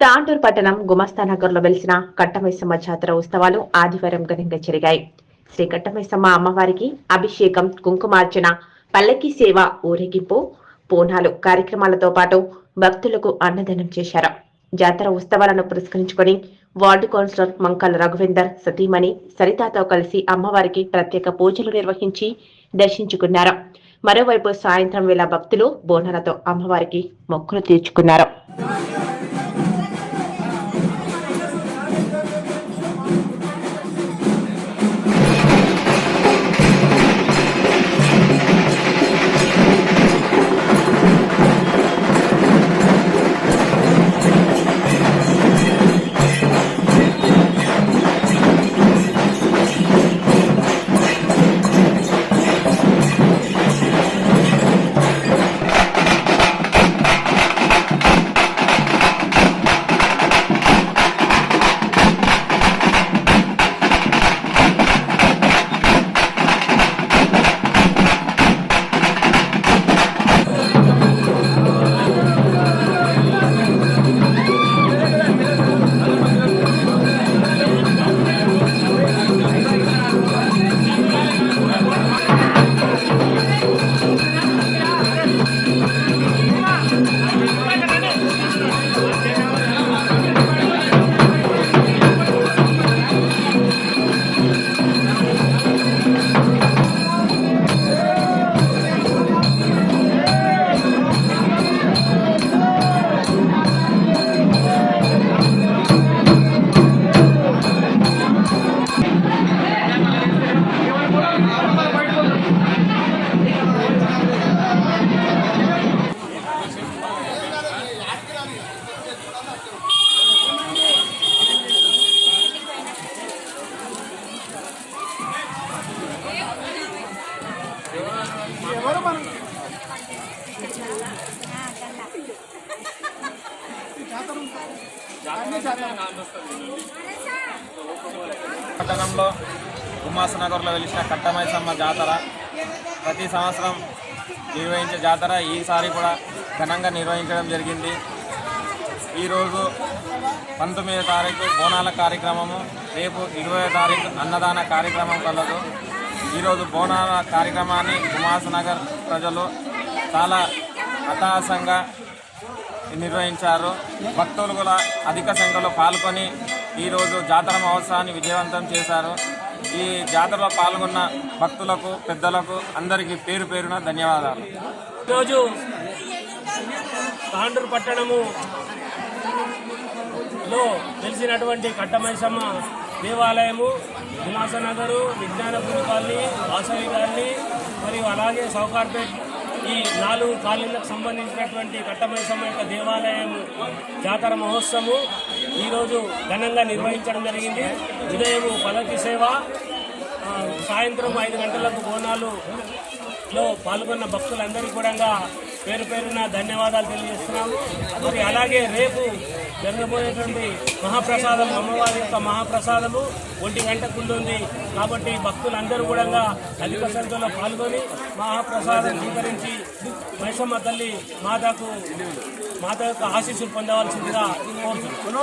తాండూర్ పట్టణం గుమస్తానగర్లో వెలిసిన కట్టమైసమ్మ జాతర ఉత్సవాలు ఆదివారం ఘనంగా జరిగాయి. శ్రీ కట్టమైసమ్మ అమ్మవారికి అభిషేకం కుంకుమార్చన పల్లకి సేవ ఊరేగింపు పూనాలు కార్యక్రమాలతో పాటు భక్తులకు అన్నదానం చేశారు. జాతర ఉత్సవాలను పురస్కరించుకొని వార్డు కౌన్సిలర్ మంకల్ రఘువేందర్ సతీమణి సరితాతో కలిసి అమ్మవారికి ప్రత్యేక పూజలు నిర్వహించి దర్శించుకున్నారు. మరోవైపు సాయంత్రం వేళ భక్తులు బోనాలతో అమ్మవారికి మొక్కులు తీర్చుకున్నారు. పట్టణంలో ఉమాసనగర్లో వెలిసిన కట్టమైసమ్మ జాతర. ప్రతి సంవత్సరం నిర్వహించే జాతర. ఈసారి కూడా ఘనంగా నిర్వహించడం జరిగింది. ఈరోజు పంతొమ్మిదో తారీఖు బోనాల కార్యక్రమము. రేపు ఇరవై తారీఖు అన్నదాన కార్యక్రమం కలదు. ఈరోజు బోనాల కార్యక్రమాన్ని ఉమాసనగర్ ప్రజలు చాలా అట్టహాసంగా నిర్వహించారు. భక్తులు కూడా అధిక సంఖ్యలో పాల్గొని ఈరోజు జాతర మహోత్సవాన్ని విజయవంతం చేశారు. ఈ జాతరలో పాల్గొన్న భక్తులకు పెద్దలకు అందరికీ పేరు పేరున ధన్యవాదాలు. ఈరోజు తాండూరు పట్టణము లో వెలిసినటువంటి కట్టమైసమ్మ దేవాలయము హిమాసనగరు విజ్ఞానపురి కాలనీ వాసవి కాలనీ మరియు అలాగే సౌకార్పేట్ ఈ నాలుగు కాలనీలకు సంబంధించినటువంటి కట్టమైసమ్మ యొక్క దేవాలయం జాతర మహోత్సవము ఈరోజు ఘనంగా నిర్వహించడం జరిగింది. ఉదయం పల్లకి సేవ సాయంత్రం ఐదు గంటలకు బోనాలు లో పాల్గొన్న భక్తులందరికీ కూడా పేరు పేరున ధన్యవాదాలు తెలియజేస్తున్నాము. మరి అలాగే రేపు జరగబోయేటువంటి మహాప్రసాదం అమ్మవారి యొక్క మహాప్రసాదము ఒంటి గంటకు ఉంటుంది. కాబట్టి భక్తులందరూ కూడా అధిక సంఖ్యలో పాల్గొని మహాప్రసాదం స్వీకరించి మైసమ్మ తల్లి మాతకు మాత యొక్క ఆశీస్సులు పొందవలసిందిగా కోరుతున్నాను